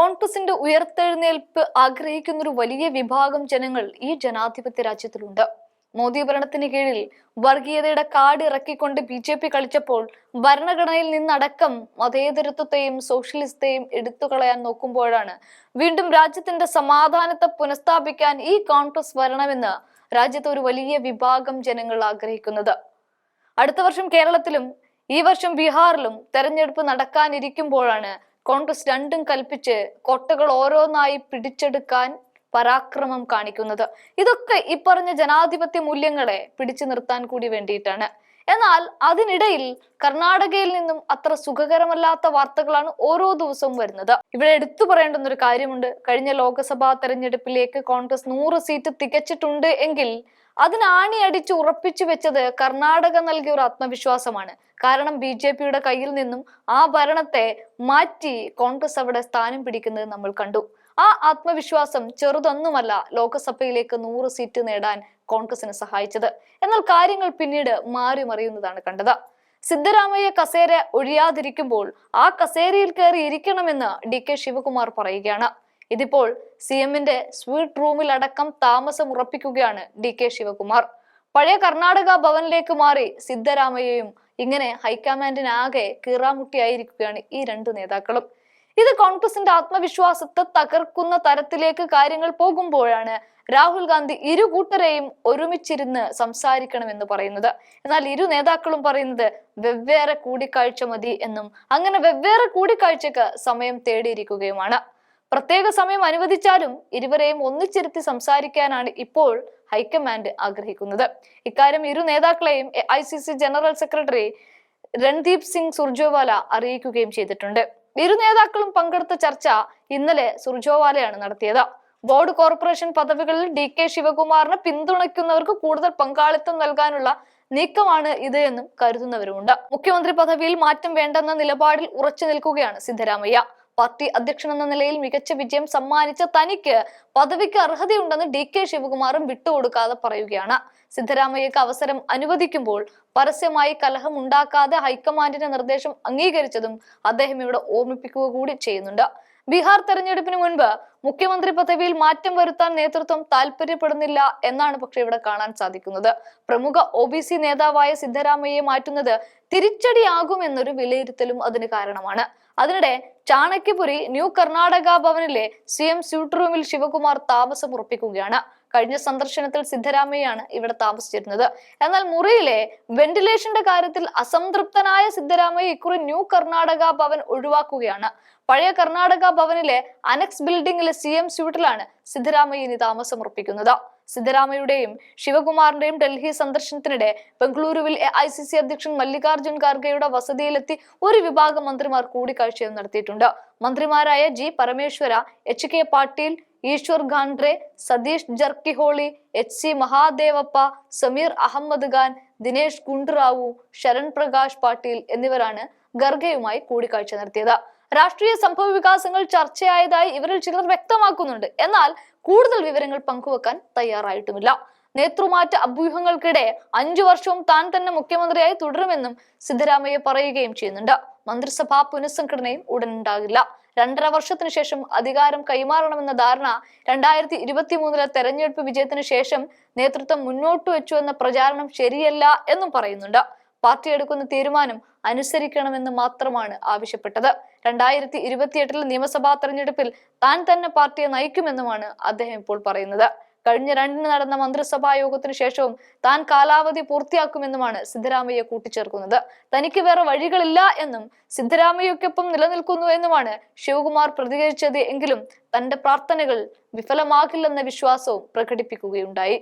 കോൺഗ്രസിന്റെ ഉയർത്തെഴുന്നേൽപ്പ് ആഗ്രഹിക്കുന്ന ഒരു വലിയ വിഭാഗം ജനങ്ങൾ ഈ ജനാധിപത്യ രാജ്യത്തിലുണ്ട്. മോദി ഭരണത്തിന് കീഴിൽ വർഗീയതയുടെ കാട് ഇറക്കിക്കൊണ്ട് ബി ജെ പി കളിച്ചപ്പോൾ ഭരണഘടനയിൽ നിന്നടക്കം മതേതരത്വത്തെയും സോഷ്യലിസ്റ്റേയും എടുത്തു കളയാൻ നോക്കുമ്പോഴാണ് വീണ്ടും രാജ്യത്തിന്റെ സമാധാനത്തെ പുനഃസ്ഥാപിക്കാൻ ഈ കോൺഗ്രസ് വരണമെന്ന് രാജ്യത്തെ ഒരു വലിയ വിഭാഗം ജനങ്ങൾ ആഗ്രഹിക്കുന്നത്. അടുത്ത വർഷം കേരളത്തിലും ഈ വർഷം ബീഹാറിലും തെരഞ്ഞെടുപ്പ് നടക്കാനിരിക്കുമ്പോഴാണ് കോൺഗ്രസ് രണ്ടും കൽപ്പിച്ച് കോട്ടകൾ ഓരോന്നായി പിടിച്ചെടുക്കാൻ പരാക്രമം കാണിക്കുന്നത്. ഇതൊക്കെ ഈ പറഞ്ഞ ജനാധിപത്യ മൂല്യങ്ങളെ പിടിച്ചു നിർത്താൻ കൂടി വേണ്ടിയിട്ടാണ്. എന്നാൽ അതിനിടയിൽ കർണാടകയിൽ നിന്നും അത്ര സുഖകരമല്ലാത്ത വാർത്തകളാണ് ഓരോ ദിവസവും വരുന്നത്. ഇവിടെ എടുത്തു പറയേണ്ടുന്ന ഒരു കാര്യമുണ്ട്. കഴിഞ്ഞ ലോക്സഭാ തെരഞ്ഞെടുപ്പിലേക്ക് കോൺഗ്രസ് നൂറ് സീറ്റ് തികച്ചിട്ടുണ്ട് എങ്കിൽ അതിനാണി അടിച്ച് ഉറപ്പിച്ചു വെച്ചത് കർണാടക നൽകിയ ഒരു ആത്മവിശ്വാസമാണ്. കാരണം ബി ജെ പിയുടെ കയ്യിൽ നിന്നും ആ ഭരണത്തെ മാറ്റി കോൺഗ്രസ് അവിടെ സ്ഥാനം പിടിക്കുന്നത് നമ്മൾ കണ്ടു. ആ ആത്മവിശ്വാസം ചെറുതൊന്നുമല്ല ലോക്സഭയിലേക്ക് നൂറ് സീറ്റ് നേടാൻ കോൺഗ്രസിന് സഹായിച്ചത്. എന്നാൽ കാര്യങ്ങൾ പിന്നീട് മാറി മറിയുന്നതാണ് കണ്ടത്. സിദ്ധരാമയ്യ കസേര ഒഴിയാതിരിക്കുമ്പോൾ ആ കസേരയിൽ കയറി ഇരിക്കണമെന്ന് ഡി കെ ശിവകുമാർ പറയുകയാണ്. ഇതിപ്പോൾ സി എമ്മിന്റെ സ്വീറ്റ് റൂമിൽ അടക്കം താമസം ഉറപ്പിക്കുകയാണ് ഡി കെ ശിവകുമാർ. പഴയ കർണാടക ഭവനിലേക്ക് മാറി സിദ്ധരാമയ്യയും ഇങ്ങനെ ഹൈക്കമാൻഡിനാകെ കീറാമുട്ടിയായിരിക്കുകയാണ് ഈ രണ്ട് നേതാക്കളും. ഇത് കോൺഗ്രസിന്റെ ആത്മവിശ്വാസത്തെ തകർക്കുന്ന തരത്തിലേക്ക് കാര്യങ്ങൾ പോകുമ്പോഴാണ് രാഹുൽ ഗാന്ധി ഇരു കൂട്ടരെയും ഒരുമിച്ചിരുന്ന് സംസാരിക്കണമെന്ന് പറയുന്നത്. എന്നാൽ ഇരു നേതാക്കളും പറയുന്നത് വെവ്വേറെ കൂടിക്കാഴ്ച മതി എന്നും അങ്ങനെ വെവ്വേറെ കൂടിക്കാഴ്ചക്ക് സമയം തേടിയിരിക്കുകയുമാണ്. പ്രത്യേക സമയം അനുവദിച്ചാലും ഇരുവരെയും ഒന്നിച്ചിരുത്തി സംസാരിക്കാനാണ് ഇപ്പോൾ ഹൈക്കമാൻഡ് ആഗ്രഹിക്കുന്നത്. ഇക്കാര്യം ഇരു നേതാക്കളെയും I general secretary Randeep Singh Surjewala അറിയിക്കുകയും ചെയ്തിട്ടുണ്ട്. ഇരു നേതാക്കളും പങ്കെടുത്ത ചർച്ച ഇന്നലെ സുർജോവാലയാണ് നടത്തിയത്. ബോർഡ് കോർപ്പറേഷൻ പദവികളിൽ ഡി കെ ശിവകുമാറിനെ പിന്തുണയ്ക്കുന്നവർക്ക് കൂടുതൽ പങ്കാളിത്തം നൽകാനുള്ള നീക്കമാണ് ഇത് എന്നും കരുതുന്നവരുമുണ്ട്. മുഖ്യമന്ത്രി പദവിയിൽ മാറ്റം വേണ്ടെന്ന നിലപാടിൽ ഉറച്ചു നിൽക്കുകയാണ് സിദ്ധരാമയ്യ. പാർട്ടി അധ്യക്ഷൻ എന്ന നിലയിൽ മികച്ച വിജയം സമ്മാനിച്ച തനിക്ക് പദവിക്ക് അർഹതയുണ്ടെന്ന് ഡി കെ ശിവകുമാറും വിട്ടുകൊടുക്കാതെ പറയുകയാണ്. സിദ്ധരാമയ്യക്ക് അവസരം അനുവദിക്കുമ്പോൾ പരസ്യമായി കലഹം ഉണ്ടാക്കാതെ ഹൈക്കമാൻഡിന്റെ നിർദ്ദേശം അംഗീകരിച്ചതും അദ്ദേഹം ഇവിടെ ഓർമ്മിപ്പിക്കുക കൂടി ചെയ്യുന്നുണ്ട്. ബീഹാർ തെരഞ്ഞെടുപ്പിന് മുൻപ് മുഖ്യമന്ത്രി പദവിയിൽ മാറ്റം വരുത്താൻ നേതൃത്വം താല്പര്യപ്പെടുന്നില്ല എന്നാണ് പക്ഷേ ഇവിടെ കാണാൻ സാധിക്കുന്നത്. പ്രമുഖ ഒ നേതാവായ സിദ്ധരാമയ്യെ മാറ്റുന്നത് തിരിച്ചടിയാകുമെന്നൊരു വിലയിരുത്തലും അതിന് കാരണമാണ്. അതിനിടെ ചാണക്യപുരി ന്യൂ കർണാടക ഭവനിലെ സി എം സ്യൂട്ട് റൂമിൽ ശിവകുമാർ താമസം ഉറപ്പിക്കുകയാണ്. കഴിഞ്ഞ സന്ദർശനത്തിൽ സിദ്ധരാമയ്യാണ് ഇവിടെ താമസിച്ചിരുന്നത്. എന്നാൽ മുറിയിലെ വെന്റിലേഷന്റെ കാര്യത്തിൽ അസംതൃപ്തനായ സിദ്ധരാമയ്യ ഇക്കുറി ന്യൂ കർണാടക ഭവൻ ഒഴിവാക്കുകയാണ്. പഴയ കർണാടക ഭവനിലെ അനക്സ് ബിൽഡിംഗിലെ സി എം സ്യൂട്ടിലാണ് സിദ്ധരാമയ്യ ഇനി താമസം ഉറപ്പിക്കുന്നത്. സിദ്ധരാമയുടെയും ശിവകുമാറിന്റെയും ഡൽഹി സന്ദർശനത്തിനിടെ ബംഗളൂരുവിൽ എ ഐ സി സി അധ്യക്ഷൻ മല്ലികാർജുൻ ഖാർഗെയുടെ വസതിയിലെത്തി ഒരു വിഭാഗം മന്ത്രിമാർ കൂടിക്കാഴ്ചയും നടത്തിയിട്ടുണ്ട്. മന്ത്രിമാരായ G Parameshwara H K Patil Eshwar Khandre Satish Jarkiholi H C Mahadevappa Sameer Ahmed Khan Dinesh Gundu Rao Sharan Prakash Patil എന്നിവരാണ് ഖർഗെയുമായി കൂടിക്കാഴ്ച നടത്തിയത്. രാഷ്ട്രീയ സംഭവ വികാസങ്ങൾ ചർച്ചയായതായി ഇവരിൽ ചിലർ വ്യക്തമാക്കുന്നുണ്ട്. എന്നാൽ കൂടുതൽ വിവരങ്ങൾ പങ്കുവെക്കാൻ തയ്യാറായിട്ടുമില്ല. നേതൃമാറ്റ അഭ്യൂഹങ്ങൾക്കിടെ അഞ്ചു വർഷവും താൻ തന്നെ മുഖ്യമന്ത്രിയായി തുടരുമെന്നും സിദ്ധരാമയ്യ പറയുകയും ചെയ്യുന്നുണ്ട്. മന്ത്രിസഭാ പുനഃസംഘടനയും ഉടൻ ഉണ്ടാകില്ല രണ്ടര വർഷത്തിനു ശേഷം അധികാരം കൈമാറണമെന്ന ധാരണ രണ്ടായിരത്തി ഇരുപത്തി മൂന്നിലെ തെരഞ്ഞെടുപ്പ് വിജയത്തിന് ശേഷം നേതൃത്വം മുന്നോട്ട് വെച്ചു എന്ന പ്രചാരണം ശരിയല്ല എന്നും പറയുന്നുണ്ട്. പാർട്ടി എടുക്കുന്ന തീരുമാനം അനുസരിക്കണമെന്ന് മാത്രമാണ് ആവശ്യപ്പെട്ടത്. രണ്ടായിരത്തി ഇരുപത്തിയെട്ടിലെ നിയമസഭാ തെരഞ്ഞെടുപ്പിൽ താൻ തന്നെ പാർട്ടിയെ നയിക്കുമെന്നുമാണ് അദ്ദേഹം ഇപ്പോൾ പറയുന്നത്. കഴിഞ്ഞ രണ്ടിന് നടന്ന മന്ത്രിസഭാ യോഗത്തിനു ശേഷവും താൻ കാലാവധി പൂർത്തിയാക്കുമെന്നുമാണ് സിദ്ധരാമയ്യ കൂട്ടിച്ചേർക്കുന്നത്. തനിക്ക് വേറെ വഴികളില്ല എന്നും സിദ്ധരാമയ്യക്കൊപ്പം നിലനിൽക്കുന്നു എന്നുമാണ് ശിവകുമാർ പ്രതികരിച്ചത് എങ്കിലും തന്റെ പ്രാർത്ഥനകൾ വിഫലമാകില്ലെന്ന വിശ്വാസവും പ്രകടിപ്പിക്കുകയുണ്ടായി.